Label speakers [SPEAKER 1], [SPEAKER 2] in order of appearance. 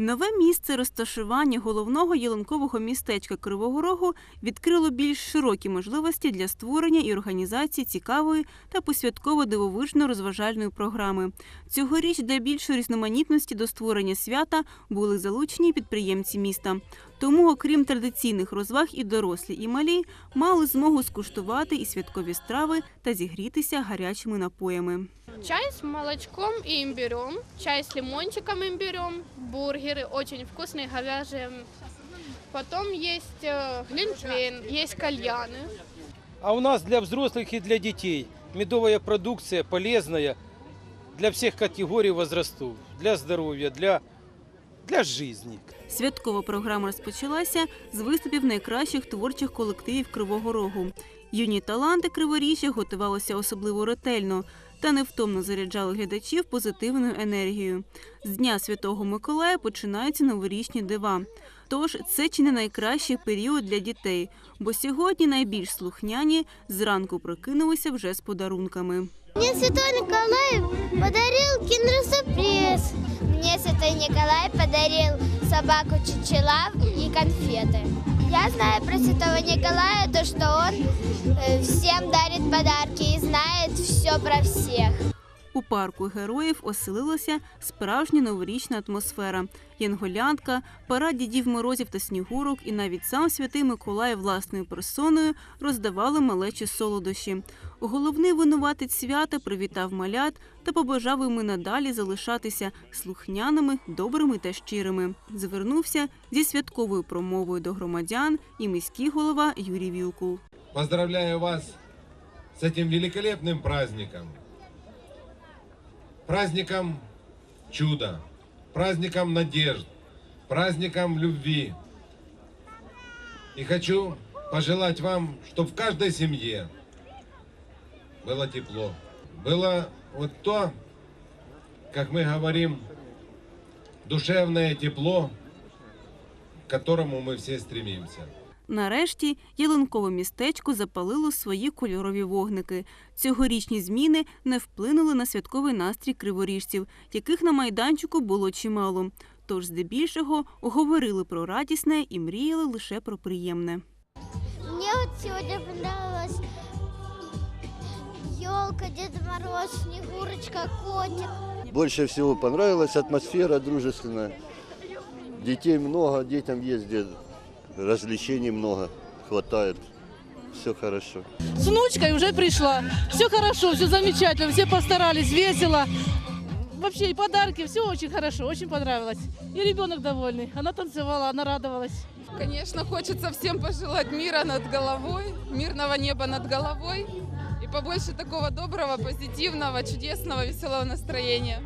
[SPEAKER 1] Нове місце розташування головного ялинкового містечка Кривого Рогу відкрило більш широкі можливості для створення і організації цікавої та посвятково-дивовижно-розважальної програми. Цьогоріч для більшої різноманітності до створення свята були залучені підприємці міста. Тому, окрім традиційних розваг, і дорослі, і малі мали змогу скуштувати і святкові страви та зігрітися гарячими напоями.
[SPEAKER 2] Чай с молочком и имбирем, чай с лимончиком имбирем, бургеры очень вкусные, говяжьи. Потом есть э, глинтвейн, есть кальяны.
[SPEAKER 3] А у нас для взрослых и для детей медовая продукция полезная для всех категорий возрастов, для здоровья, для, для жизни.
[SPEAKER 1] Святкова програма розпочалася з виступів найкращих творчих колективів Кривого Рогу. Юні таланти Криворіжжя готувалися особливо ретельно та невтомно заряджали глядачів позитивною енергією. З Дня Святого Миколая починаються новорічні дива. Тож це чи не найкращий період для дітей, бо сьогодні найбільш слухняні зранку прокинулися вже з подарунками.
[SPEAKER 4] Мне Святой Николай подарил киндер-сюрприз. Святой Николай подарил собаку Чичела и конфеты. Я знаю про Святого Николая то, что он э, всем дарит подарки и знает все про всех.
[SPEAKER 1] У парку героїв оселилася справжня новорічна атмосфера. Янголянка, парад дідів морозів та снігурок і навіть сам святий Миколай власною персоною роздавали малечі солодощі. Головний винуватець свята привітав малят та побажав їм і надалі залишатися слухняними, добрими та щирими. Звернувся зі святковою промовою до громадян і міський голова Юрій Вілкул.
[SPEAKER 5] Поздравляю вас с этим великолепным праздником. Праздником чуда, праздником надежд, праздником любви. И хочу пожелать вам, чтобы в каждой семье было тепло. Было вот то, как мы говорим, душевное тепло, к которому мы все стремимся.
[SPEAKER 1] Нарешті ялинкове містечко запалило свої кольорові вогники. Цьогорічні зміни не вплинули на святковий настрій криворіжців, яких на майданчику було чимало. Тож здебільшого говорили про радісне і мріяли лише про приємне.
[SPEAKER 4] Мне вот сегодня понравилась елка, Дед Мороз, Снегурочка, котик.
[SPEAKER 6] Больше всего понравилась атмосфера дружественная. Детей много, детям есть где развлечений много, хватает. Все хорошо.
[SPEAKER 7] С внучкой уже пришла. Все хорошо, все замечательно, все постарались, весело. Вообще и подарки, все очень хорошо, очень понравилось. И ребенок довольный. Она танцевала, она радовалась.
[SPEAKER 8] Конечно, хочется всем пожелать мира над головой, мирного неба над головой и побольше такого доброго, позитивного, чудесного, веселого настроения.